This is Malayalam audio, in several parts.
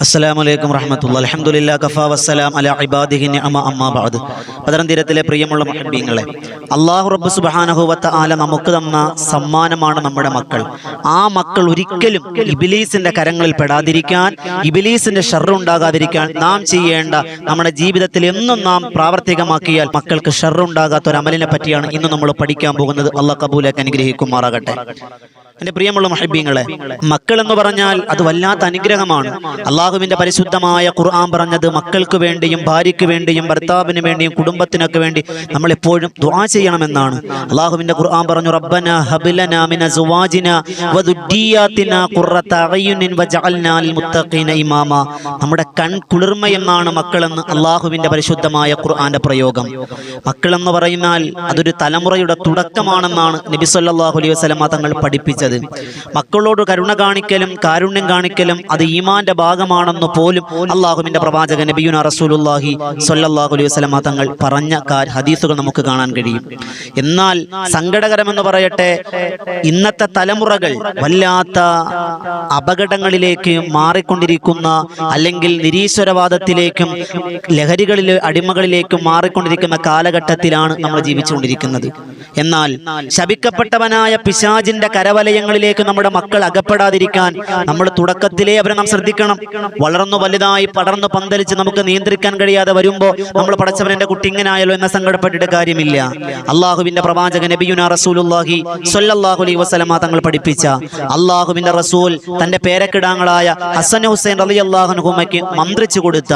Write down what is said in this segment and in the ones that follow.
അസ്സലാമു അലൈക്കും റഹ്മത്തുള്ള അലഹമുല്ല കഫാ വസ്സലാം അല ഇബാദിഹി നിഅമ അമ്മാ ബഅദ്. പതരം പ്രിയമുള്ള മഹബീങ്ങളെ അള്ളാഹു റബ്ബു സുബാനഹുവത്ത ആല നമുക്ക് തന്ന സമ്മാനമാണ് നമ്മുടെ മക്കൾ. ആ മക്കൾ ഒരിക്കലും ഇബിലീസിന്റെ കരങ്ങളിൽ പെടാതിരിക്കാൻ ഇബിലീസിന്റെ ഷർറുണ്ടാകാതിരിക്കാൻ നാം ചെയ്യേണ്ട നമ്മുടെ ജീവിതത്തിൽ എന്നും നാം പ്രാവർത്തികമാക്കിയാൽ മക്കൾക്ക് ഷർറുണ്ടാകാത്ത ഒരു അമലിനെ പറ്റിയാണ് ഇന്ന് നമ്മൾ പഠിക്കാൻ പോകുന്നത്. അള്ളാഹ് കബൂലേക്ക് അനുഗ്രഹിക്കുമാറാകട്ടെ. എന്റെ പ്രിയമുള്ള മഹബീങ്ങളെ മക്കൾ എന്ന് പറഞ്ഞാൽ അത് വല്ലാത്ത അനുഗ്രഹമാണ്. അള്ളാഹുവിന്റെ പരിശുദ്ധമായ ഖുർആൻ പറഞ്ഞത് മക്കൾക്ക് വേണ്ടിയും ഭാര്യയ്ക്ക് വേണ്ടിയും ഭർത്താവിന് വേണ്ടിയും കുടുംബത്തിനൊക്കെ വേണ്ടി നമ്മൾ എപ്പോഴും ദുആ ചെയ്യണമെന്നാണ്. അള്ളാഹുവിന്റെ ഖുർആൻ പറഞ്ഞു റബ്ബന ഹബിലന മിന സുവാജിന വദുദ്ദിയാതിന ഖുർറത അഅയുനിൻ വജഅൽനാ ലിൽ മുത്തഖീന ഇമാമ. നമ്മുടെ കൺ കുളിർമ എന്നാണ് മക്കളെന്ന് അള്ളാഹുവിന്റെ പരിശുദ്ധമായ ഖുർആന്റെ പ്രയോഗം. മക്കൾ എന്ന് പറയുന്നാൽ അതൊരു തലമുറയുടെ തുടക്കമാണെന്നാണ് നബി സല്ലല്ലാഹു അലൈഹി വസല്ലം തങ്ങൾ പഠിപ്പിച്ചത്. മക്കളോട് കരുണ കാണിക്കലും കാരുണ്യം കാണിക്കലും അത് ഈമാന്റെ ഭാഗമാണെന്ന് പോലും അള്ളാഹുവിന്റെ പ്രവാചകൻ നബിയുന റസൂലുല്ലാഹി സ്വല്ലല്ലാഹു അലൈഹി വസ്ലമ തങ്ങൾ പറഞ്ഞ ഹദീസുകൾ നമുക്ക് കാണാൻ കഴിയും. എന്നാൽ സങ്കടകരമെന്ന് പറയട്ടെ ഇന്നത്തെ തലമുറകൾ വല്ലാത്ത അപകടങ്ങളിലേക്ക് മാറിക്കൊണ്ടിരിക്കുന്ന അല്ലെങ്കിൽ നിരീശ്വരവാദത്തിലേക്കും ലഹരികളിലെ അടിമകളിലേക്കും മാറിക്കൊണ്ടിരിക്കുന്ന കാലഘട്ടത്തിലാണ് നമ്മൾ ജീവിച്ചുകൊണ്ടിരിക്കുന്നത്. എന്നാൽ ശപിക്കപ്പെട്ടവനായ പിശാജിന്റെ കരവലയങ്ങളിലേക്ക് നമ്മുടെ മക്കൾ അകപ്പെടാതിരിക്കാൻ നമ്മൾ തുടക്കത്തിലേ അവരെ നാം ശ്രദ്ധിക്കണം. വളർന്നു വലുതായി പടർന്നു പന്തലിച്ച് നമുക്ക് നിയന്ത്രിക്കാൻ കഴിയാതെ വരുമ്പോൾ നമ്മൾ പടച്ചവൻ എന്റെ കുട്ടി ഇങ്ങനായാലോ എന്ന സങ്കടപ്പെട്ടിട്ട് കാര്യമില്ല. അള്ളാഹുവിന്റെ പ്രവാചകൻ നബിയുന റസൂലുള്ളാഹി സൊല്ലാഹു അലൈഹി വസ്ലമ തങ്ങൾ പഠിപ്പിച്ച അള്ളാഹുവിന്റെ റസൂൽ തന്റെ പേരക്കിടാങ്ങളായ ഹസൻ ഹുസൈൻ അലി അള്ളാഹുനുഹുമയ്ക്ക് മന്ത്രിച്ചു കൊടുത്ത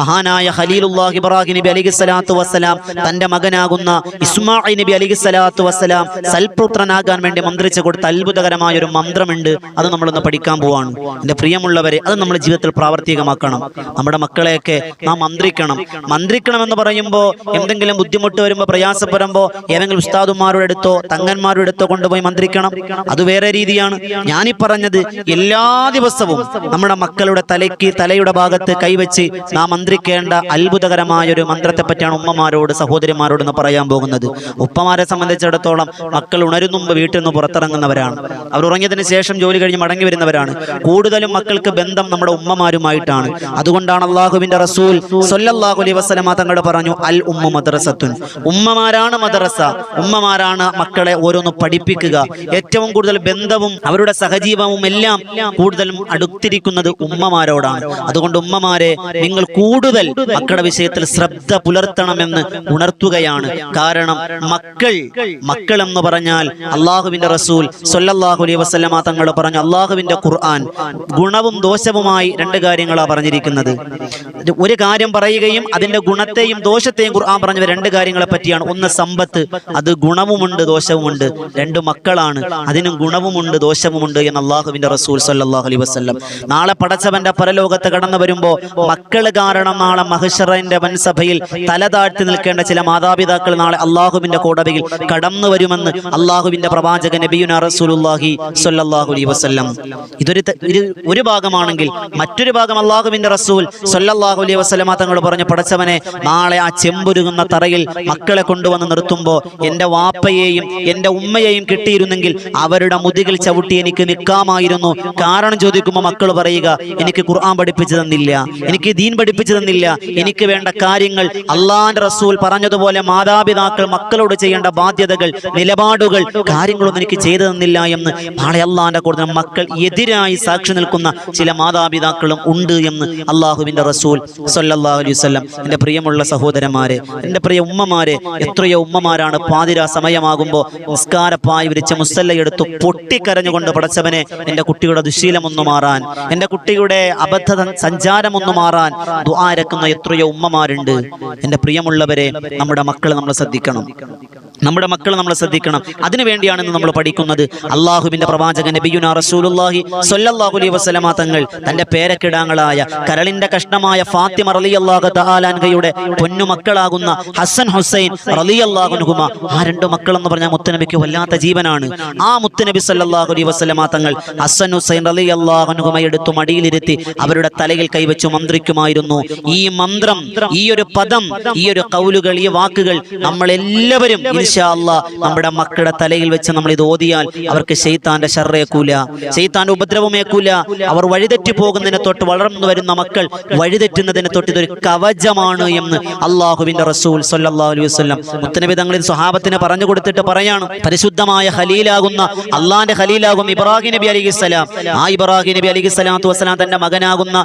മഹാനായ ഖലീലുല്ലാഹി ഇബ്രാഹിം നബി അലി സ്വലാത്തു വസ്സലാം തന്റെ മകനാകുന്ന ഇസ്മാഇൽ നബി അലി സ്വലാത്തു വസ്സലാം സൽപുത്രനാകാൻ വേണ്ടി മന്ത്രിച്ചു കൊടുത്ത അത്ഭുതകരമായ ഒരു മന്ത്രമുണ്ട്. അത് നമ്മളൊന്ന് പഠിക്കാൻ പോവാണ്. എന്റെ പ്രിയമുള്ളവരെ അത് നമ്മൾ ജീവിതത്തിൽ പ്രാവർത്തികമാക്കണം. നമ്മുടെ മക്കളെയൊക്കെ നാം മന്ത്രിക്കണം. മന്ത്രിക്കണം എന്ന് പറയുമ്പോൾ എന്തെങ്കിലും ബുദ്ധിമുട്ട് വരുമ്പോൾ പ്രയാസപ്പെടുമ്പോൾ ഏതെങ്കിലും ഉസ്താദുമാരുടെ അടുത്തോ തങ്ങന്മാരുടെ അടുത്തോ കൊണ്ടുപോയി മന്ത്രിക്കണം. അത് വേറെ രീതിയാണ്. ഞാനീ പറഞ്ഞത് എല്ലാ ദിവസവും നമ്മുടെ മക്കളുടെ തലയ്ക്ക് തലയുടെ ഭാഗത്ത് കൈവച്ച് നാം മന്ത്രിക്കേണ്ട അത്ഭുതകരമായ ഒരു മന്ത്രത്തെ പറ്റിയാണ് ഉമ്മമാരോട് സഹോദരിമാരോട് എന്ന് പറയാൻ പോകുന്നത്. ഉപ്പമാരെ സംബന്ധിച്ചിടത്തോളം മക്കൾ ഉണരും മുമ്പ് വീട്ടിൽ നിന്ന് പുറത്തിറങ്ങുന്നവരാണ്. അവർ ഉറങ്ങിയതിന് ശേഷം ജോലി കഴിഞ്ഞ് മടങ്ങി വരുന്നവരാണ്. കൂടുതലും മക്കൾക്ക് ബന്ധം നമ്മുടെ ഉമ്മമാരുമായിട്ടാണ്. അതുകൊണ്ടാണ് അള്ളാഹുവിന്റെ റസൂൽ സല്ലല്ലാഹു അലൈഹി വസ്ലമ തങ്ങൾ പറഞ്ഞു അൽ ഉമ്മ മദ്രസത്തുൻ. ഉമ്മമാരാണ് മദ്രസ. ഉമ്മമാരാണ് മക്കളെ ഓരോന്ന് പഠിപ്പിക്കുക. ഏറ്റവും കൂടുതൽ ബന്ധവും അവരുടെ സഹജീവവും എല്ലാം കൂടുതലും അടുത്തിരിക്കുന്നത് ഉമ്മമാരോടാണ്. അതുകൊണ്ട് ഉമ്മമാരെ നിങ്ങൾ കൂടുതൽ മക്കളുടെ വിഷയത്തിൽ ശ്രദ്ധ പുലർത്തണമെന്ന് ഉണർത്തുകയാണ്. കാരണം മക്കൾ മക്കൾ എന്ന് പറഞ്ഞാൽ അള്ളാഹുവിന്റെ റസൂൽ സല്ലല്ലാഹു അലൈഹി വസല്ലമ തങ്ങൾ പറഞ്ഞു അള്ളാഹുവിന്റെ ഖുർആൻ ഗുണവും ദോഷവുമായി രണ്ട് കാര്യങ്ങളാണ് പറഞ്ഞിരിക്കുന്നത്. ഒരു കാര്യം പറയുകയും അതിന്റെ ഗുണത്തെയും ദോഷത്തെയും ഖുർആൻ പറഞ്ഞ രണ്ട് കാര്യങ്ങളെ പറ്റിയാണ്. ഒന്ന് സമ്പത്ത് അത് ഗുണവുമുണ്ട് ദോഷവുമുണ്ട്. രണ്ട് മക്കളാണ് അതിനും ഗുണവുമുണ്ട് ദോഷവുമുണ്ട് എന്ന് അള്ളാഹുവിന്റെ റസൂൽ സല്ലല്ലാഹു അലൈഹി വസല്ലം. നാളെ പടച്ചവന്റെ പരലോകത്ത് കടന്നു വരുമ്പോ മക്കൾ കാരണം നാളെ മഹിഷറിന്റെ വൻസഭയിൽ തല താഴ്ത്തി നിൽക്കേണ്ട ചില മാതാപിതാക്കൾ നാളെ അള്ളാഹുവിന്റെ കോടതിയിൽ കടന്നു വരുമെന്ന് അള്ളാഹുവിന്റെ പ്രവാചകൻ നബിയുന റസൂലുള്ളാഹി സ്വല്ലല്ലാഹു അലൈഹി വസല്ലം. ഇതൊരു ഒരു ഭാഗമാണെങ്കിൽ മറ്റൊരു ഭാഗം അള്ളാഹുവിന്റെ റസൂൽ സ്വല്ലല്ലാഹു അലൈഹി വസല്ലമ തങ്ങൾ പറഞ്ഞ പടച്ചവനെ നാളെ ആ ചെമ്പുരുകുന്ന തറയിൽ മക്കളെ കൊണ്ടുവന്ന് നിർത്തുമ്പോൾ എന്റെ വാപ്പയെയും എന്റെ ഉമ്മയെയും കിട്ടിയിരുന്നെങ്കിൽ അവരുടെ മുതുകിൽ ചവിട്ടി എനിക്ക് നിൽക്കാമായിരുന്നു. കാരണം ചോദിക്കുമ്പോൾ മക്കൾ പറയുക എനിക്ക് ഖുർആൻ പഠിപ്പിച്ചു തന്നില്ല എനിക്ക് ദീൻ പഠിപ്പിച്ചു തന്നില്ല എനിക്ക് വേണ്ട കാര്യങ്ങൾ അള്ളാന്റെ റസൂൽ പറഞ്ഞതുപോലെ മാതാപിതാക്കൾ മക്കളോട് ചെയ്യേണ്ട ബാധ്യതകൾ നിലപാടുകൾ കാര്യങ്ങളൊന്നും എനിക്ക് ചെയ്തു തന്നില്ല എന്ന്. നാളെ അള്ളാന്റെ കൂടുതൽ മക്കൾ എതിരായി സാക്ഷി നിൽക്കുന്ന ചില മാതാപിതാക്കളും ഉണ്ട് എന്ന് അള്ളാഹുവിന്റെ റസൂൽ സല്ലല്ലാഹു അലൈഹി എന്റെ പ്രിയമുള്ള സഹോദരന്മാരെ എന്റെ പ്രിയ ഉമ്മമാരെ എത്രയോ ഉമ്മമാരാണ് പാതിര സമയമാകുമ്പോൾ നിസ്കാരപ്പായി വിരിച്ച മുസല്ലയെടുത്ത് പൊട്ടിക്കരഞ്ഞുകൊണ്ട് പടച്ചവനെ എന്റെ കുട്ടിയുടെ ദുശീലമൊന്നു മാറാൻ എന്റെ കുട്ടിയുടെ അബദ്ധ സഞ്ചാരമൊന്നു മാറാൻ ദ്വാരക്കുന്ന എത്രയോ ഉമ്മമാരുണ്ട്. എന്റെ പ്രിയമുള്ളവരെ നമ്മുടെ മക്കൾ നമ്മൾ ശ്രദ്ധിക്കണം. നമ്മുടെ മക്കൾ നമ്മൾ ശ്രദ്ധിക്കണം. അതിനുവേണ്ടിയാണ് ഇന്ന് നമ്മൾ പഠിക്കുന്നത്. അള്ളാഹുവിന്റെ പ്രവാചകൻ നബിയുന സ്വല്ലല്ലാഹു അലൈഹി വസല്ലമ തങ്ങൾ തന്റെ പേരക്കിടാങ്ങളായ കരളിന്റെ കഷ്ണമായ ഫാത്തിമ റളിയല്ലാഹു തആലാൻഹയുടെ പൊന്നുമക്കളാകുന്ന ഹസൻ ഹുസൈൻ റളിയല്ലാഹു അൻഹുമ ആ രണ്ട് മക്കൾ എന്ന് പറഞ്ഞാൽ മുത്തനബിക്ക് വല്ലാത്ത ജീവനാണ്. ആ മുത്തനബി സല്ലാഹുലി അലൈഹി വസല്ലമ തങ്ങൾ ഹസൻ ഹുസൈൻ റളിയല്ലാഹു അൻഹുമ എടുത്തു മടിയിലിരുത്തി അവരുടെ തലയിൽ കൈവച്ചു മന്ത്രിക്കുമായിരുന്നു. ഈ മന്ത്രം ഈ ഒരു പദം ഈ ഒരു കൗലുകൾ ഈ വാക്കുകൾ നമ്മൾ എല്ലാവരും ഇൻഷാ നമ്മുടെ മക്കളുടെ തലയിൽ വെച്ച് നമ്മൾ ഇത് ഓതിയാൽ അവർക്ക് ഷെയ്ത്താന്റെ ഷർറേക്കൂല ഷെയ്ത്താന്റെ ഉപദ്രവമേക്കൂല. അവർ വഴിതെറ്റി പോകുന്നതിനെ തൊട്ട് വളർന്നു വരുന്ന മക്കൾ വഴിതെറ്റുന്നതിനെ തൊട്ട് ഇതൊരു കവചമാണ് എന്ന് അള്ളാഹുവിന്റെ റസൂൽ സല്ലല്ലാഹു അലൈഹി വസല്ലം മുത്തനബി തങ്ങളിൽ സ്വഹാബത്തിന് പറഞ്ഞു കൊടുത്തിട്ട് പറയാണ്. പരിശുദ്ധമായ ഹലീലാകുന്ന അള്ളാന്റെ ഹലീലാകും ഇബ്രാഹിം നബി അലൈഹി സ്വലാം. ആ ഇബ്രാഹിം നബി അലൈഹി സ്വലാത്തു വസ്സലാം തന്റെ മകനാകുന്ന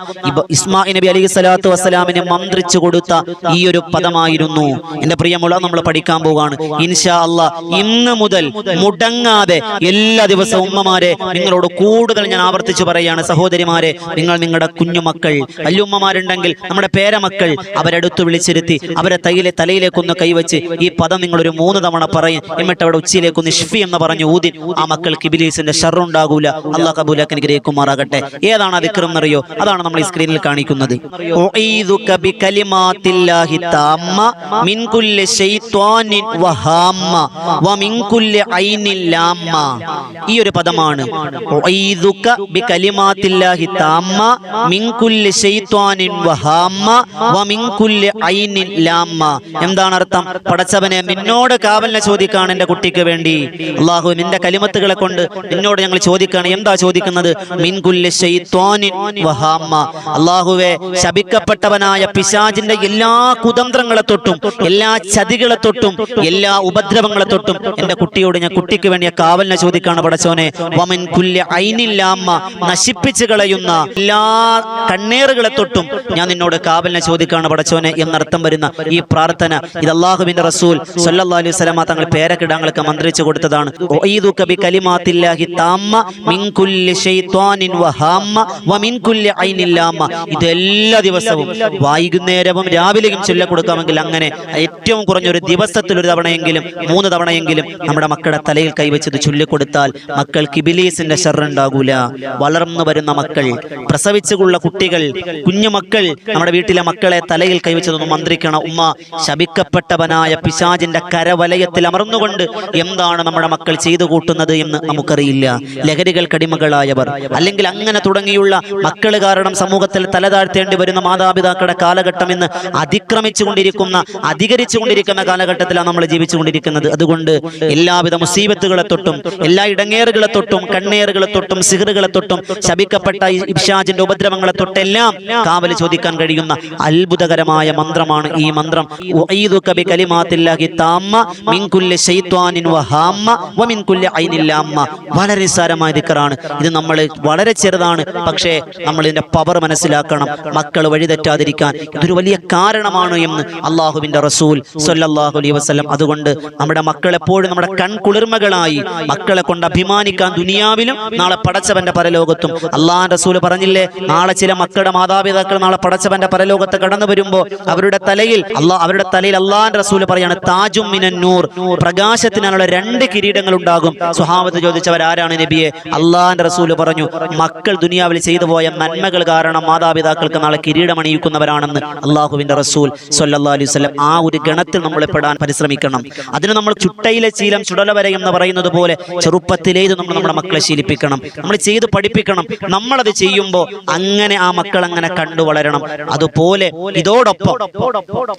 ഇസ്മാഹി നബി അലൈഹി സ്വലാത്തു വസ്സലാമിനെ മന്ത്രിച്ചു കൊടുത്ത ഈ ഒരു പദമായിരുന്നു. എന്റെ പ്രിയമുള്ള നമ്മൾ പഠിക്കാൻ പോവുകയാണ് ഇൻഷാ ഇന്ന് മുതൽ മുടങ്ങാതെ എല്ലാ ദിവസവും ഉമ്മമാരെ നിങ്ങളോട് കൂടുതൽ ഞാൻ ആവർത്തിച്ചു പറയാണ് സഹോദരിമാരെ നിങ്ങൾ നിങ്ങളുടെ കുഞ്ഞുമക്കൾ അല്ലുമ്മമാരുണ്ടെങ്കിൽ നമ്മുടെ പേരമക്കൾ അവരെടുത്ത് വിളിച്ചിരുത്തി അവരെ തൈയിലെ തലയിലേക്കൊന്ന് കൈവച്ച് ഈ പദം നിങ്ങൾ ഒരു മൂന്ന് തവണ പറയും എന്നിട്ട് അവിടെ ഉച്ചയിലേക്കൊന്ന് ഇഷ്ഫി എന്ന് പറഞ്ഞു ഊതി ആ മക്കൾക്ക് ഇബിലീസിന്റെ ഷറുണ്ടാകൂല അള്ളാഹ് കബൂലാക്ക് അനുഗ്രഹിക്കുമാറാകട്ടെ. ഏതാണ് വിക്രം എന്നറിയോ? അതാണ് നമ്മൾ ഈ സ്ക്രീനിൽ കാണിക്കുന്നത്. ബികലിമാത്തില്ലാഹി ഐനിൽ ഈ ഒരു പദമാണ്. ഐനിൽ എന്താണ് അർത്ഥം? പടച്ചവനെ നിന്നോട് കാവലിനെ ചോദിക്കാണ് എന്റെ കുട്ടിക്ക് വേണ്ടി. അള്ളാഹു നിന്റെ കലിമത്തുകളെ കൊണ്ട് നിന്നോട് ഞങ്ങൾ ചോദിക്കാണ്. എന്താ ചോദിക്കുന്നത്? മിൻ കുല്ലി ശൈത്വാനിൻ വഹാമ്മ. അള്ളാഹുവെ ശപിക്കപ്പെട്ടവനായ പിശാജിന്റെ എല്ലാ കുതന്ത്രങ്ങളെ തൊട്ടും എല്ലാ ചതികളെ തൊട്ടും എല്ലാ ഉപദ്രവങ്ങളെ തൊട്ടും എന്റെ കുട്ടിയോട് ഞാൻ കുട്ടിക്ക് വേണ്ടിയ കാവലിനെ ചോദിക്കാണ് പടച്ചോനെ വമൻ കുല്യ ഐനില്ലാമ്മ നശിപ്പിച്ചു കളയുന്ന എല്ലാ കണ്ണേറുകളെ തൊട്ടും ഞാൻ നിന്നോട് കാവലിനെ ചോദിക്കാണ് പടച്ചോനെ എന്നർത്ഥം വരുന്ന ഈ പ്രാർത്ഥന. ഇത് അള്ളാഹുബിന്റെ റസൂൽ സല്ലല്ലാഹു അലൈഹി വസല്ലമ തങ്ങൾ പേരക്കിടാങ്ങൾക്ക് മന്ത്രിച്ചു കൊടുത്തതാണ്. ഇത് എല്ലാ ദിവസവും വൈകുന്നേരവും രാവിലെയും ചൊല്ലക്കൊടുക്കാമെങ്കിൽ അങ്ങനെ ഏറ്റവും കുറഞ്ഞൊരു ദിവസത്തിൽ ഒരു തവണയെങ്കിലും മൂന്ന് തവണയെങ്കിലും നമ്മുടെ മക്കളുടെ തലയിൽ കൈവച്ചത് ചൊല്ലിക്കൊടുത്താൽ മക്കൾക്ക് ഇബിലീസിന്റെ ഷർറുണ്ടാകൂല വളർന്നു വരുന്ന മക്കൾ പ്രസവിച്ചുള്ള കുട്ടികൾ കുഞ്ഞുമക്കൾ നമ്മുടെ വീട്ടിലെ മക്കളെ തലയിൽ കൈവച്ചതൊന്ന് മന്ത്രിക്കണം. ഉമ്മ ശപിക്കപ്പെട്ടവനായ പിശാജിന്റെ കരവലയത്തിൽ അമർന്നുകൊണ്ട് എന്താണ് നമ്മുടെ മക്കൾ ചെയ്തു കൂട്ടുന്നത് എന്ന് നമുക്കറിയില്ല. ലഹരികൾ കടിമകളായവർ അല്ലെങ്കിൽ അങ്ങനെ തുടങ്ങിയുള്ള മക്കൾ കാരണം സമൂഹത്തിൽ തലതാഴ്ത്തേണ്ടി വരുന്ന മാതാപിതാക്കളുടെ കാലഘട്ടം ഇന്ന് അതിക്രമിച്ചുകൊണ്ടിരിക്കുന്ന അധികരിച്ചുകൊണ്ടിരിക്കുന്ന കാലഘട്ടത്തിലാണ് നമ്മൾ ജീവിച്ചുകൊണ്ടിരിക്കുന്നത്. അതുകൊണ്ട് എല്ലാവിധ മുസീബത്തുകളെ തൊട്ടും എല്ലാ ഇടങ്ങേറുകളെ തൊട്ടും കണ്ണേറുകളെ തൊട്ടും സിഹറുകളെ തൊട്ടും ശപിക്കപ്പെട്ട ഈ ഇബ്ഷാജിന്റെ ഉപദ്രവങ്ങളെ തൊട്ടെല്ലാം കാവൽ ചോദിക്കാൻ കഴിയുന്ന അത്ഭുതകരമായ മന്ത്രമാണ് ഈ മന്ത്രം. വളരെ നിസ്സാരമായ ദിക്കറാണ്. ഇത് നമ്മൾ വളരെ ചെറുതാണ്. പക്ഷേ നമ്മൾ ഇതിന്റെ പവർ മനസ്സിലാക്കണം. മക്കൾ വഴിതെറ്റാതിരിക്കാൻ ഇതൊരു വലിയ കാരണമാണ് എന്ന് അള്ളാഹുവിന്റെ റസൂൽ സൊല്ലാഹു അലൈഹി വസല്ലം. അതുകൊണ്ട് നമ്മുടെ മക്കൾ എപ്പോഴും നമ്മുടെ കൺകുളിർമകളായി മക്കളെ കൊണ്ട് അഭിമാനിക്കാൻ ദുനിയാവിലും നാളെ പടച്ചവന്റെ പരലോകത്തും. അള്ളാഹ് റസൂൽ പറഞ്ഞില്ലേ നാളെ ചില മക്കളുടെ മാതാപിതാക്കൾ നാളെ പടച്ചവന്റെ പരലോകത്ത് കടന്നു വരുമ്പോ അവരുടെ തലയിൽ അള്ളാഹ് അവരുടെ തലയിൽ അള്ളാഹ് റസൂൽ പറയാണ് താജും മിനന്നൂർ നൂർ പ്രകാശത്തിനുള്ള രണ്ട് കിരീടങ്ങൾ ഉണ്ടാകും. സുഹാമത്ത് ചോദിച്ചവർ ആരാണ് നബിയെ? അള്ളാഹിന്റെ റസൂൽ പറഞ്ഞു മക്കൾ ദുനിയാവിൽ ചെയ്തു പോയ നന്മകൾ കാരണം മാതാപിതാക്കൾക്ക് നാളെ കിരീടമണിയിക്കുന്നവരാണെന്ന് അള്ളാഹുവിന്റെ റസൂൽ സൊല്ലാ അലൈവല്ലം ആ ഒരു ഗണത്തിൽ നമ്മൾ പെടാൻ പരിശ്രമിക്കണം. അതിന് നമ്മൾ ചുട്ടയിലെ ശീലം ചുടല വരെ എന്ന് പറയുന്നത് പോലെ ചെറുപ്പത്തിലേ നമ്മൾ നമ്മുടെ മക്കളെ ശീലിപ്പിക്കണം. നമ്മൾ ചെയ്ത് പഠിപ്പിക്കണം. നമ്മളത് ചെയ്യുമ്പോൾ അങ്ങനെ ആ മക്കൾ അങ്ങനെ കണ്ടു വളരണം. അതുപോലെ ഇതോടൊപ്പം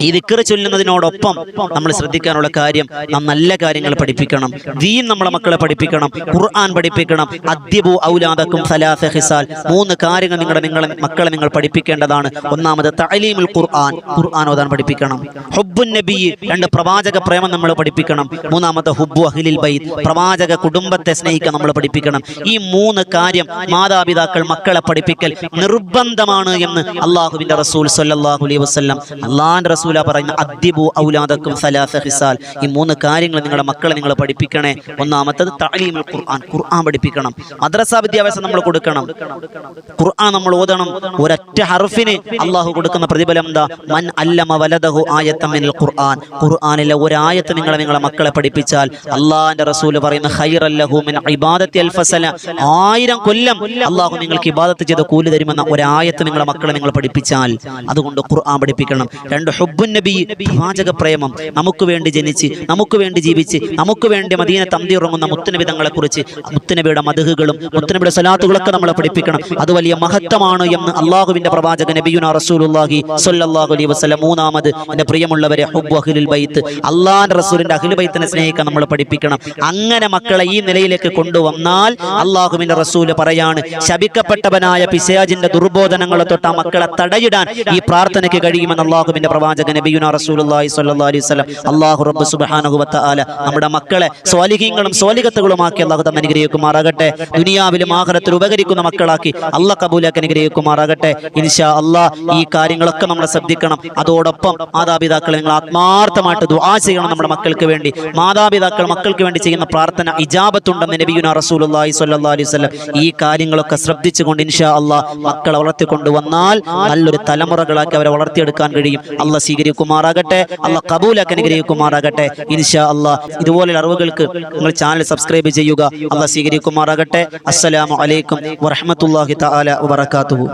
ഈ ദിക്കറ് ചൊല്ലുന്നതിനോടൊപ്പം നമ്മൾ ശ്രദ്ധിക്കാനുള്ള കാര്യം നാം നല്ല കാര്യങ്ങൾ പഠിപ്പിക്കണം. ദീൻ നമ്മളെ മക്കളെ പഠിപ്പിക്കണം. ഖുർആൻ പഠിപ്പിക്കണം. അദ്യബു ഔലാദക്കും സലാസ ഹിസാൽ. മൂന്ന് കാര്യങ്ങൾ നിങ്ങളുടെ നിങ്ങളെ മക്കളെ നിങ്ങൾ പഠിപ്പിക്കേണ്ടതാണ്. ഒന്നാമത് തലീമുൽ ഖുർആൻ. ഖുർആൻ ഓതാൻ പഠിപ്പിക്കണം. ഹുബ്ബുൻ നബി രണ്ട് പ്രവാചക പ്രേമം നമ്മൾ പഠിപ്പിക്കണം. മൂന്നാമത്തെ ഹുബു അഹ്ലിൽ ബൈത്ത്. പ്രവാചക കുടുംബത്തെ സ്നേഹിക്കാൻ നമ്മൾ പഠിപ്പിക്കണം. ഈ മൂന്ന് കാര്യം മാതാപിതാക്കൾ മക്കളെ പഠിപ്പിക്കൽ നിർബന്ധമാണ് എന്ന് അള്ളാഹുവിന്റെ റസൂൽ സല്ലല്ലാഹു അലൈഹി വസല്ലം അള്ളാഹിന്റെ റസൂല പറയുന്ന അദ്ദിബു ഔലാദക്കും സലാസ ഹിസാൽ. ഈ മൂന്ന് കാര്യങ്ങൾ നിങ്ങളുടെ മക്കളെ നിങ്ങൾ പഠിപ്പിക്കണേ. ഒന്നാമത്തത് തഅലീമുൽ ഖുർആൻ. ഖുർആൻ പഠിപ്പിക്കണം. മദ്രസ വിദ്യാഭ്യാസം നമ്മൾ കൊടുക്കണം. ഖുർആൻ നമ്മൾ ഓതണം. ഒരൊറ്റ ഹർഫിന് അള്ളാഹു കൊടുക്കുന്ന പ്രതിഫലം എന്താ? മൻ അല്ലമ വലദഹു ആയത്തം മിനൽ ഖുർആൻ. ഖുർആനിലെ ഒരായത്ത് നിങ്ങളെ നിങ്ങളെ മക്കളെ പഠിപ്പിച്ചാൽ അള്ളാഹിന്റെ റസൂൽ പറയുന്ന ആയിരം കൊല്ലം അള്ളാഹു നിങ്ങൾക്ക് ഇബാദത്ത് ചെയ്ത കൂലി തരുമെന്ന ഒരായത്ത് നിങ്ങളെ മക്കളെ നിങ്ങൾ പഠിപ്പിച്ചാൽ അതുകൊണ്ട് ഖുർആൻ പഠിപ്പിക്കണം. രണ്ട് ഹുബുൻ നബി പ്രവാചക പ്രേമം. നമുക്ക് വേണ്ടി ജനിച്ച് നമുക്ക് വേണ്ടി ജീവിച്ച് നമുക്ക് വേണ്ടി മദീന തന്തി ഉറങ്ങുന്ന മുത്തുനബി തങ്ങളെ കുറിച്ച് മുത്തുനബിയുടെ മധുഹുകളും മുത്തുനബിയുടെ സലാത്തുകളൊക്കെ നമ്മളെ പഠിപ്പിക്കണം. അത് വലിയ മഹത്വമാണ് എന്ന് അള്ളാഹുവിന്റെ പ്രവാചക നബിയുന സ്വല്ലല്ലാഹു അലൈഹി വസല്ലം. മൂന്നാമത് എന്റെ പ്രിയമുള്ളവരെ ഹുബ്ബു അഹ്ലുൽ ബൈത്ത്. റസൂലിന്റെ അഹ്ലു ബൈത്തിനെ സ്നേഹിക്കാൻ നമ്മൾ പഠിപ്പിക്കണം. അങ്ങനെ മക്കളെ ഈ നിലയിലേക്ക് കൊണ്ടുവന്നാൽ അള്ളാഹുവിന്റെ റസൂൽ പറയാണ് ശപിക്കപ്പെട്ടവനായ പിശാജിന്റെ ദുർബോധനങ്ങളെ തൊട്ട് ആ മക്കളെ തടയിടാൻ ഈ പ്രാർത്ഥനയ്ക്ക് കഴിയുമെന്ന് അള്ളാഹുവിന്റെ പ്രവാചകൻ നബിയുന സ്വല്ലല്ലാഹി അലൈഹി അള്ളാഹു റബ്ബ് വ നമ്മുടെ മക്കളെ സ്വാലിഹീങ്ങളും സ്വാലികത്തുകളുമാക്കി അള്ളാഹു തന്നെ അനുഗ്രഹിക്കുമാറാകട്ടെ. ദുനിയാവിലും ആഖിറത്തിലും ഉപകരിക്കുന്ന മക്കളാക്കി അള്ളാഹ് കബൂലാക്കി അനുഗ്രഹിക്കുമാറാകട്ടെ. ഇൻഷാ അള്ളാഹ് ഈ കാര്യങ്ങളൊക്കെ നമ്മൾ ശ്രദ്ധിക്കണം. അതോടൊപ്പം മാതാപിതാക്കളെ നിങ്ങൾ ആത്മാർത്ഥമായിട്ട് ദുആ ചെയ്യണം. നമ്മുടെ മക്കൾക്ക് വേണ്ടി മാതാപിതാക്കൾ മക്കൾക്ക് വേണ്ടി ചെയ്യുന്ന പ്രാർത്ഥന ഇജാബത്തുണ്ടെന്ന് നബിയുന റസൂലുള്ളാഹി സ്വല്ലല്ലാഹി അലൈഹി വസല്ലം ഈ കാര്യങ്ങളൊക്കെ ശ്രദ്ധിച്ചുകൊണ്ട് ഇൻഷാ അള്ളാഹ് മക്കളെ വളർത്തിക്കൊണ്ട് വന്നാൽ നല്ലൊരു തലമുറകളാക്കി അവരെ വളർത്തിയെടുക്കാൻ കഴിയും. അല്ല സ്വീകരിക്കുമാറാകട്ടെ അല്ല കബൂലാക്കി അനുഗ്രഹിക്കുമാറാകട്ടെ. ഇൻഷാ അള്ളാഹ് ഇതുപോലെ അറിവുകൾക്ക് നിങ്ങൾ ചാനൽ സബ്സ്ക്രൈബ് ചെയ്യുക. അല്ല സ്വീകരിക്കുമാറാകട്ടെ. അസ്സലാമു അലൈക്കും വറഹ്മത്തുള്ളാഹി തആല വബറകാതുഹു.